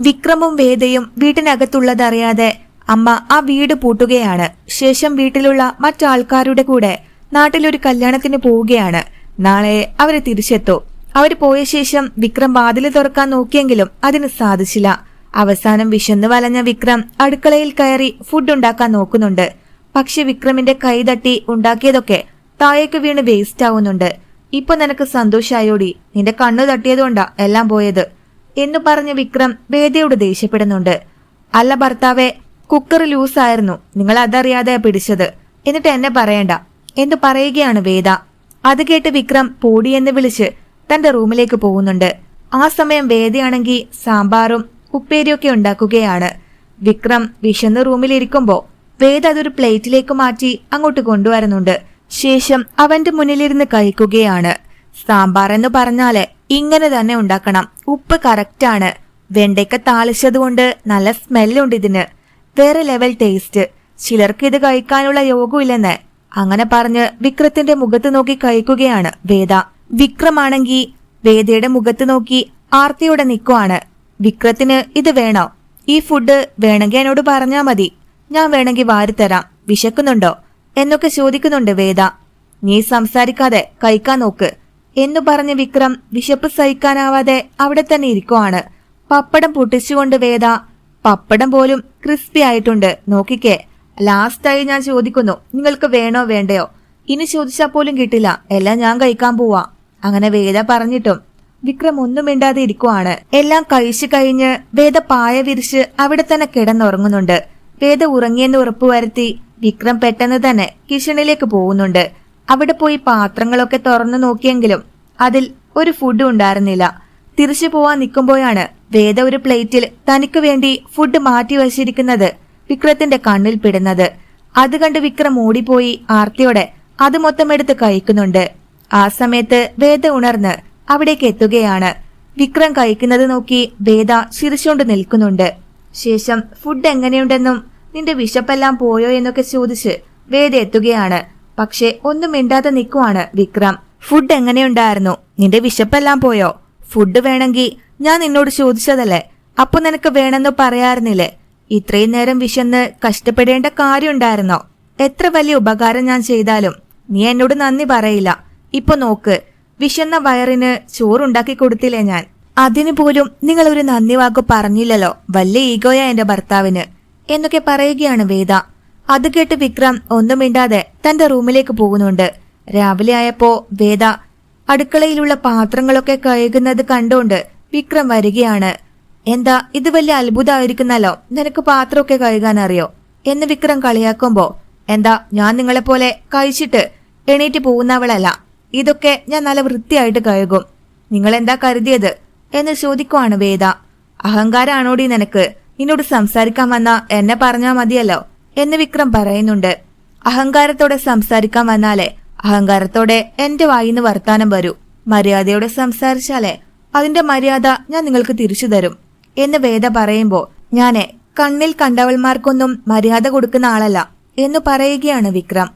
വിക്രമും വേദയും വീട്ടിനകത്തുള്ളതറിയാതെ അമ്മ ആ വീട് പൂട്ടുകയാണ്. ശേഷം വീട്ടിലുള്ള മറ്റാൾക്കാരുടെ കൂടെ നാട്ടിലൊരു കല്യാണത്തിന് പോവുകയാണ്. നാളെ അവർ തിരിച്ചെത്തു. അവർ പോയ ശേഷം വിക്രം വാതിൽ തുറക്കാൻ നോക്കിയെങ്കിലും അതിന് സാധിച്ചില്ല. അവസാനം വിശന്നു വലഞ്ഞ വിക്രം അടുക്കളയിൽ കയറി ഫുഡ് ഉണ്ടാക്കാൻ നോക്കുന്നുണ്ട്. പക്ഷെ വിക്രമിന്റെ കൈ തട്ടി ഉണ്ടാക്കിയതൊക്കെ താഴേക്ക് വീണ് വേസ്റ്റ് ആവുന്നുണ്ട്. ഇപ്പൊ നിനക്ക് സന്തോഷായോടി. നിന്റെ കണ്ണു തട്ടിയതുകൊണ്ടാ എല്ലാം പോയത്. എന്നു പറഞ്ഞ വിക്രം വേദയോട് ദേഷ്യപ്പെടുന്നുണ്ട്. അല്ല ഭർത്താവെ കുക്കർ ലൂസായിരുന്നു. നിങ്ങൾ അതറിയാതെ പിടിച്ചത്. എന്നിട്ട് എന്നെ പറയണ്ട. എന്ന് പറയുകയാണ് വേദ. അത് കേട്ട് വിക്രം പോടിയെന്ന് വിളിച്ച് തന്റെ റൂമിലേക്ക് പോകുന്നുണ്ട്. ആ സമയം വേദയാണെങ്കിൽ സാമ്പാറും ഉപ്പേരിയൊക്കെ ഉണ്ടാക്കുകയാണ്. വിക്രം വിശന്ന് റൂമിലിരിക്കുമ്പോ വേദ അതൊരു പ്ലേറ്റിലേക്ക് മാറ്റി അങ്ങോട്ട് കൊണ്ടുവരുന്നുണ്ട്. ശേഷം അവന്റെ മുന്നിലിരുന്ന് കഴിക്കുകയാണ്. സാമ്പാർ എന്ന് പറഞ്ഞാൽ ഇങ്ങനെ തന്നെ ഉണ്ടാക്കണം. ഉപ്പ് കറക്റ്റാണ് വെണ്ടയ്ക്ക താളിച്ചത് കൊണ്ട് നല്ല സ്മെല്ലുണ്ട് ഇതിന്. വേറെ ലെവൽ ടേസ്റ്റ് ചിലർക്ക് ഇത് കഴിക്കാനുള്ള യോഗമില്ലെന്ന് അങ്ങനെ പറഞ്ഞ് വിക്രത്തിന്റെ മുഖത്ത് നോക്കി കഴിക്കുകയാണ് വേദ. വിക്രമാണെങ്കിൽ വേദയുടെ മുഖത്ത് നോക്കി ആർത്തിയോടെ നിൽക്കുവാണ് വിക്രത്തിന് ഇത് വേണോ? ഈ ഫുഡ് വേണമെങ്കിൽ എന്നോട് പറഞ്ഞാ മതി. ഞാൻ വേണമെങ്കിൽ വാരിത്തരാം വിശക്കുന്നുണ്ടോ? എന്നൊക്കെ ചോദിക്കുന്നുണ്ട് വേദ. നീ സംസാരിക്കാതെ കഴിക്കാൻ നോക്ക്. എന്നു പറഞ്ഞ വിക്രം വിശപ്പ് സഹിക്കാനാവാതെ അവിടെ തന്നെ ഇരിക്കുവാണ്. പപ്പടം പൊട്ടിച്ചുകൊണ്ട് വേദ പപ്പടം പോലും ക്രിസ്പി ആയിട്ടുണ്ട്. നോക്കിക്കേ. ലാസ്റ്റായി ഞാൻ ചോദിക്കുന്നു നിങ്ങൾക്ക് വേണോ വേണ്ടയോ? ഇനി ചോദിച്ചാൽ പോലും കിട്ടില്ല. എല്ലാം ഞാൻ കഴിക്കാൻ പോവാ. അങ്ങനെ വേദ പറഞ്ഞിട്ടും വിക്രം ഒന്നും മിണ്ടാതെ ഇരിക്കുവാണ്. എല്ലാം കഴിച്ചു കഴിഞ്ഞ് വേദ പായ വിരിച്ച് അവിടെ തന്നെ കിടന്നുറങ്ങുന്നുണ്ട്. വേദ ഉറങ്ങിയെന്ന് ഉറപ്പുവരുത്തി വിക്രം പെട്ടെന്ന് തന്നെ കിച്ചണിലേക്ക് പോകുന്നുണ്ട്. അവിടെ പോയി പാത്രങ്ങളൊക്കെ തുറന്നു നോക്കിയെങ്കിലും അതിൽ ഒരു ഫുഡും ഉണ്ടായിരുന്നില്ല. തിരിച്ചു പോവാൻ നിൽക്കുമ്പോഴാണ് വേദ ഒരു പ്ലേറ്റിൽ തനിക്ക് വേണ്ടി ഫുഡ് മാറ്റി വച്ചിരിക്കുന്നത് വിക്രത്തിന്റെ കണ്ണിൽ പെടുന്നത്. അത് കണ്ട് വിക്രം ഓടിപ്പോയി ആർത്തിയോടെ അത് മൊത്തം എടുത്ത് കഴിക്കുന്നുണ്ട്. ആ സമയത്ത് വേദ ഉണർന്ന് അവിടേക്ക് എത്തുകയാണ്. വിക്രം കഴിക്കുന്നത് നോക്കി വേദ ചിരിച്ചുകൊണ്ട് നിൽക്കുന്നുണ്ട്. ശേഷം ഫുഡ് എങ്ങനെയുണ്ടെന്നും നിന്റെ വിശപ്പെല്ലാം പോയോ എന്നൊക്കെ ചോദിച്ച് വേദ എത്തുകയാണ്. പക്ഷെ ഒന്നും മിണ്ടാതെ നിൽക്കുവാണ് വിക്രം. ഫുഡ് എങ്ങനെയുണ്ടായിരുന്നു? നിന്റെ വിശപ്പെല്ലാം പോയോ? ഫുഡ് വേണമെങ്കിൽ ഞാൻ നിന്നോട് ചോദിച്ചതല്ലേ? അപ്പൊ നിനക്ക് വേണമെന്ന് പറയാറുന്നില്ലേ? ഇത്രയും നേരം വിശന്ന് കഷ്ടപ്പെടേണ്ട കാര്യമുണ്ടായിരുന്നോ? എത്ര വലിയ ഉപകാരം ഞാൻ ചെയ്താലും? നീ എന്നോട് നന്ദി പറയില്ല. ഇപ്പൊ നോക്ക് വിശന്ന വയറിന് ചോറുണ്ടാക്കി കൊടുത്തില്ലേ ഞാൻ? അതിനു പോലും നിങ്ങൾ ഒരു നന്ദി വാക്ക് പറഞ്ഞില്ലല്ലോ വലിയ ഈഗോയാ എന്റെ ഭർത്താവിന്. എന്നൊക്കെ പറയുകയാണ് വേദ. അത് കേട്ട് വിക്രം ഒന്നും മിണ്ടാതെ തന്റെ റൂമിലേക്ക് പോകുന്നുണ്ട്. രാവിലെ ആയപ്പോ വേദ അടുക്കളയിലുള്ള പാത്രങ്ങളൊക്കെ കഴുകുന്നത് കണ്ടോണ്ട് വിക്രം വരികയാണ്. എന്താ ഇത് വലിയ അത്ഭുതമായിരിക്കുന്നല്ലോ? നിനക്ക് പാത്രമൊക്കെ കഴുകാൻ അറിയോ എന്ന് വിക്രം കളിയാക്കുമ്പോ എന്താ ഞാൻ നിങ്ങളെപ്പോലെ കഴിച്ചിട്ട് എണീറ്റ് പോകുന്നവളല്ല. ഇതൊക്കെ ഞാൻ നല്ല വൃത്തിയായിട്ട് കഴുകും. നിങ്ങൾ എന്താ കരുതിയത്? എന്ന് ചോദിക്കുവാണ് വേദ. അഹങ്കാരാണോടി നിനക്ക്? നിന്നോട് സംസാരിക്കാൻ വന്ന എന്നെ പറഞ്ഞാ മതിയല്ലോ. എന്ന് വിക്രം പറയുന്നുണ്ട്. അഹങ്കാരത്തോടെ സംസാരിക്കാൻ വന്നാലേ അഹങ്കാരത്തോടെ എന്റെ വായിന്ന് വർത്താനം വരൂ. മര്യാദയോടെ സംസാരിച്ചാലേ അതിന്റെ മര്യാദ ഞാൻ നിങ്ങൾക്ക് തിരിച്ചു തരും എന്ന് വേദ പറയുമ്പോൾ ഞാൻ കണ്ണിൽ കണ്ടവൾമാർക്കൊന്നും മര്യാദ കൊടുക്കുന്ന ആളല്ല എന്ന് പറയുകയാണ് വിക്രം.